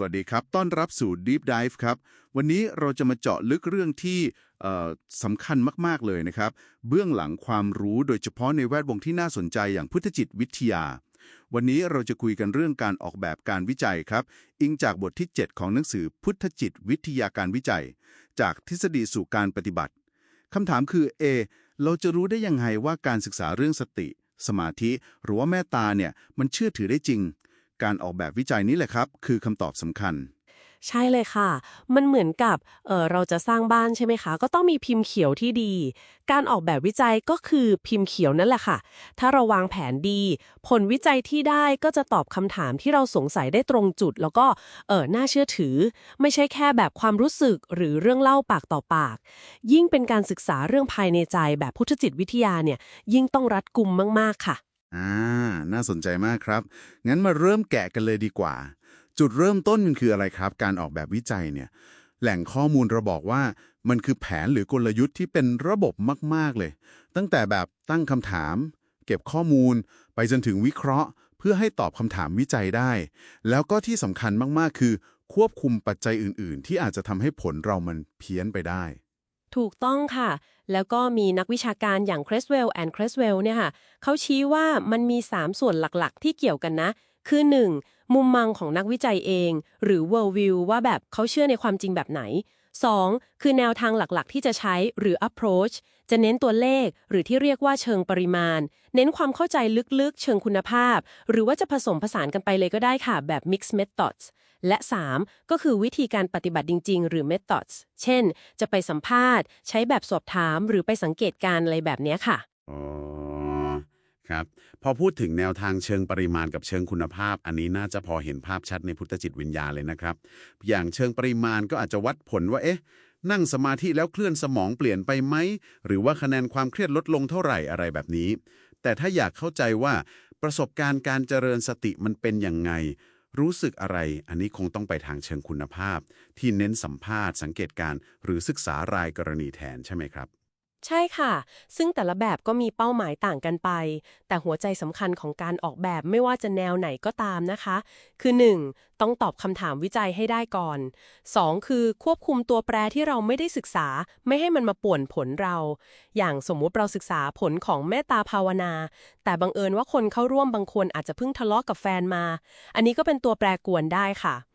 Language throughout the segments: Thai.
สวัสดีครับ ต้อนรับสู่ Deep Dive ครับ วันนี้เราจะมาเจาะลึกเรื่องที่สำคัญมาก ๆ เลยนะครับ เบื้องหลังความรู้โดยเฉพาะในแวดวงที่น่าสนใจอย่างพุทธจิตวิทยา วันนี้เราจะคุยกันเรื่องการออกแบบการวิจัยครับ อิงจากบทที่ 7 ของหนังสือพุทธจิตวิทยาการวิจัย จากทฤษฎีสู่การปฏิบัติคำถามคือ A เราจะรู้ได้ยังไงว่าการศึกษาเรื่องสติ สมาธิ หรือว่าเมตตาเนี่ยมันเชื่อถือได้จริง การออกแบบวิจัยนี้แหละครับ คือคำตอบสำคัญ ใช่เลยค่ะ มันเหมือนกับเออเราจะสร้างบ้านใช่ไหมคะ ก็ต้องมีพิมพ์เขียวที่ดี การออกแบบวิจัยก็คือพิมพ์เขียวนั่นแหละค่ะ ถ้าเราวางแผนดี ผลวิจัยที่ได้ก็จะตอบคำถามที่เราสงสัยได้ตรงจุด แล้วก็เออน่าเชื่อถือ ไม่ใช่แค่แบบความรู้สึกหรือเรื่องเล่าปากต่อปาก ยิ่งเป็นการศึกษาเรื่องภายในใจแบบพุทธจิตวิทยาเนี่ยยิ่งต้องรัดกุมมากๆค่ะ อ่า น่าสนใจมากครับ งั้นมาเริ่มแกะกันเลยดีกว่า จุดเริ่มต้นมันคืออะไรครับ การออกแบบวิจัยเนี่ย แหล่งข้อมูลเราบอกว่ามันคือแผนหรือกลยุทธ์ที่เป็นระบบมาก ๆ เลย ตั้งแต่แบบตั้งคำถาม เก็บข้อมูล ไปจนถึงวิเคราะห์ เพื่อให้ตอบคำถามวิจัยได้ แล้วก็ที่สำคัญมาก ๆ คือ ควบคุมปัจจัยอื่น ๆ ที่อาจจะทำให้ผลเรามันเพี้ยนไปได้ ถูกต้องค่ะ แล้วก็มีนักวิชาการอย่าง Creswell and Creswell เนี่ยค่ะเขาชี้ว่ามันมี 3 ส่วนหลักๆ ที่เกี่ยวกันนะ คือ 1. มุมมองของนักวิจัยเอง หรือ world view ว่าแบบเขาเชื่อในความจริงแบบไหน 2. คือแนวทางหลักๆ ที่จะใช้หรือ approach จะเน้นตัวเลข หรือที่เรียกว่าเชิงปริมาณ เน้นความเข้าใจลึกๆ เชิงคุณภาพ หรือว่าจะผสมผสานกันไปเลยก็ได้ค่ะแบบ mixed methods และ 3. ก็คือวิธีการปฏิบัติจริง ๆ หรือ methods เช่น จะไปสัมภาษณ์ ใช้แบบสอบถามหรือไปสังเกตการ์อะไรแบบนี้ค่ะ อ๋อ ครับ พอพูดถึงแนวทางเชิงปริมาณกับเชิงคุณภาพ อันนี้น่าจะพอเห็นภาพชัดในพุทธจิตวิญญาณเลยนะครับ อย่างเชิงปริมาณก็อาจจะวัดผลว่าเอ๊ะนั่งสมาธิแล้วเคลื่อนสมองเปลี่ยนไปไหม หรือว่าคะแนนความเครียดลดลงเท่าไหร่อะไรแบบนี้ แต่ถ้าอยากเข้าใจว่าประสบการณ์การเจริญสติมันเป็นยังไง รู้สึกอะไรอันนี้คงต้องไปทางเชิงคุณภาพ ที่เน้นสัมภาษณ์สังเกตการหรือศึกษารายกรณีแทนใช่ไหมครับ ใช่ค่ะ ซึ่งแต่ละแบบก็มีเป้าหมายต่างกันไป แต่หัวใจสำคัญของการออกแบบไม่ว่าจะแนวไหนก็ตามนะคะ คือ 1. ต้องตอบคำถามวิจัยให้ได้ก่อน 2. คือควบคุมตัวแปรที่เราไม่ได้ศึกษา ไม่ให้มันมาป่วนผลเรา อย่างสมมุติเราศึกษาผลของเมตตาภาวนา แต่บังเอิญว่าคนเข้าร่วมบางคนอาจจะเพิ่งทะเลาะกับแฟนมา อันนี้ก็เป็นตัวแปรกวนได้ค่ะ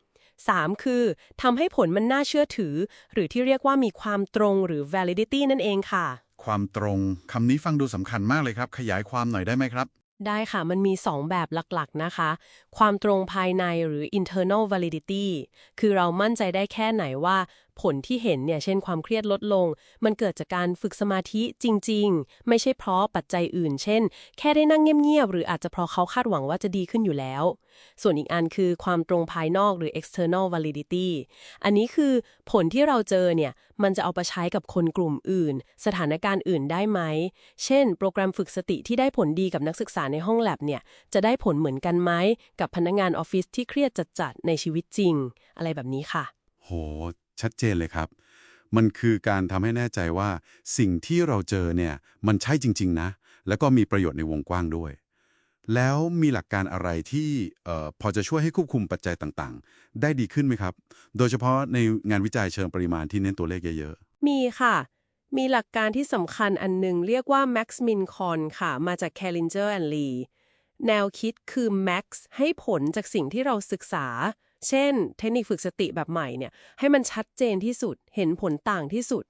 3. คือทำให้ผลมันน่าเชื่อถือ หรือที่เรียกว่ามีความตรงหรือ validity นั่นเองค่ะ ความตรงคำนี้ฟังดูสำคัญมากเลยครับ ขยายความหน่อยได้ไหมครับ ได้ค่ะ มันมี 2 แบบหลักๆนะคะ ความตรงภายในหรือ internal validity คือเรามั่นใจได้แค่ไหนว่า ผลที่เห็นเนี่ยเช่นความเครียดลดลง มันเกิดจากการฝึกสมาธิจริง ๆ ไม่ใช่เพราะปัจจัยอื่น เช่น แค่ได้นั่งเงียบๆหรืออาจจะเพราะเขาคาดหวังว่าจะดีขึ้นอยู่แล้ว ส่วนอีกอันคือความตรงภายนอกหรือ external validity อันนี้คือผลที่เราเจอเนี่ยมันจะเอาไปใช้กับคนกลุ่มอื่น สถานการณ์อื่นได้ไหม เช่น โปรแกรมฝึกสติที่ได้ผลดีกับนักศึกษาในห้องแลบเนี่ยจะได้ผลเหมือนกันไหมกับพนักงานออฟฟิศที่เครียดจัดๆในชีวิตจริง อะไรแบบนี้ค่ะ โห ชัดเจนเลยครับ มันคือการทำให้แน่ใจว่า สิ่งที่เราเจอเนี่ยมันใช่จริง ๆ นะ แล้วก็มีประโยชน์ในวงกว้างด้วย แล้วมีหลักการอะไรที่เอ่อพอจะช่วยให้ควบคุมปัจจัยต่างๆ ได้ดีขึ้นไหมครับ โดยเฉพาะในงานวิจัยเชิงปริมาณที่เน้นตัวเลขเยอะๆ มีค่ะมีหลักการที่สำคัญอันหนึ่งเรียกว่า Max Min Con ค่ะ มาจาก Kellinger and Lee แนวคิดคือ Max ให้ผลจากสิ่งที่เราศึกษา เช่น เทคนิคฝึกสติแบบใหม่เนี่ยให้มันชัดเจนที่สุด เห็นผลต่างที่สุด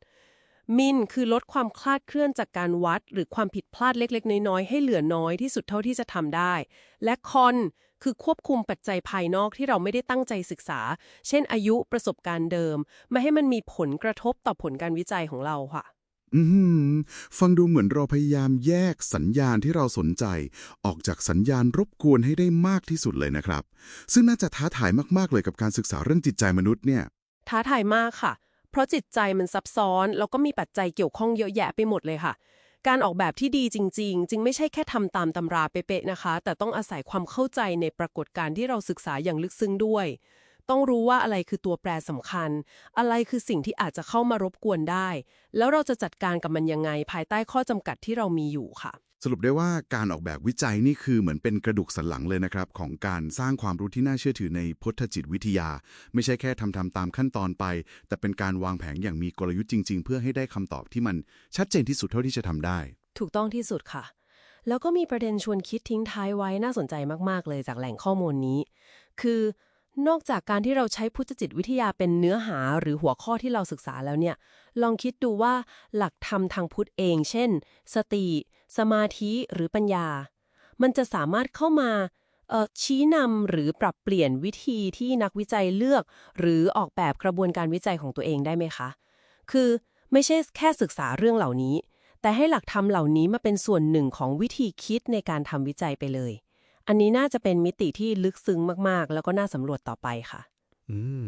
มินคือลดความคลาดเคลื่อนจากการวัด หรือความผิดพลาดเล็กๆ น้อยๆ ให้เหลือน้อยที่สุดเท่าที่จะทำได้ และคอนคือควบคุมปัจจัยภายนอกที่เราไม่ได้ตั้งใจศึกษา เช่น อายุประสบการณ์เดิม ไม่ให้มันมีผลกระทบต่อผลการวิจัยของเราค่ะ อือหือฟังดูเหมือนเราพยายามแยกสัญญาณที่เราสนใจ ออกจากสัญญาณรบกวนให้ได้มากที่สุดเลยนะครับ ซึ่งน่าจะท้าทายมากๆเลยกับการศึกษาเรื่องจิตใจมนุษย์เนี่ย ท้าทายมากค่ะ เพราะจิตใจมันซับซ้อน แล้วก็มีปัจจัยเกี่ยวข้องเยอะแยะไปหมดเลยค่ะ การออกแบบที่ดีจริง ๆ จึงไม่ใช่แค่ทำตามตำราเป๊ะๆนะคะ แต่ต้องอาศัยความเข้าใจในปรากฏการณ์ที่เราศึกษาอย่างลึกซึ้งด้วย ต้องรู้ว่าอะไรคือตัวแปรสำคัญ อะไรคือสิ่งที่อาจจะเข้ามารบกวนได้ แล้วเราจะจัดการกับมันยังไงภายใต้ข้อจำกัดที่เรามีอยู่ค่ะ สรุปได้ว่าการออกแบบวิจัยนี่คือเหมือนเป็นกระดูกสันหลังเลยนะครับ ของการสร้างความรู้ที่น่าเชื่อถือในพุทธจิตวิทยา ไม่ใช่แค่ทำทำตามขั้นตอนไป แต่เป็นการวางแผนอย่างมีกลยุทธ์จริง ๆ เพื่อให้ได้คำตอบที่มันชัดเจนที่สุดเท่าที่จะทำได้ ถูกต้องที่สุดค่ะแล้วก็มีประเด็นชวนคิดทิ้งท้ายไว้น่าสนใจมาก ๆ เลยจากแหล่งข้อมูลนี้ คือ นอกจากการที่เราใช้พุทธจิตวิทยาเป็นเนื้อหาหรือหัวข้อที่เราศึกษาแล้วเนี่ย ลองคิดดูว่าหลักธรรมทางพุทธเอง เช่น สติ สมาธิหรือปัญญา มันจะสามารถเข้ามาชี้นำหรือปรับเปลี่ยนวิธีที่นักวิจัยเลือก หรือออกแบบกระบวนการวิจัยของตัวเองได้ไหมคะ คือไม่ใช่แค่ศึกษาเรื่องเหล่านี้ แต่ให้หลักธรรมเหล่านี้มาเป็นส่วนหนึ่งของวิธีคิดในการทำวิจัยไปเลย อันนี้น่าจะเป็นมิติที่ลึกซึ้งมากๆ แล้วก็น่าสำรวจต่อไปค่ะ อืม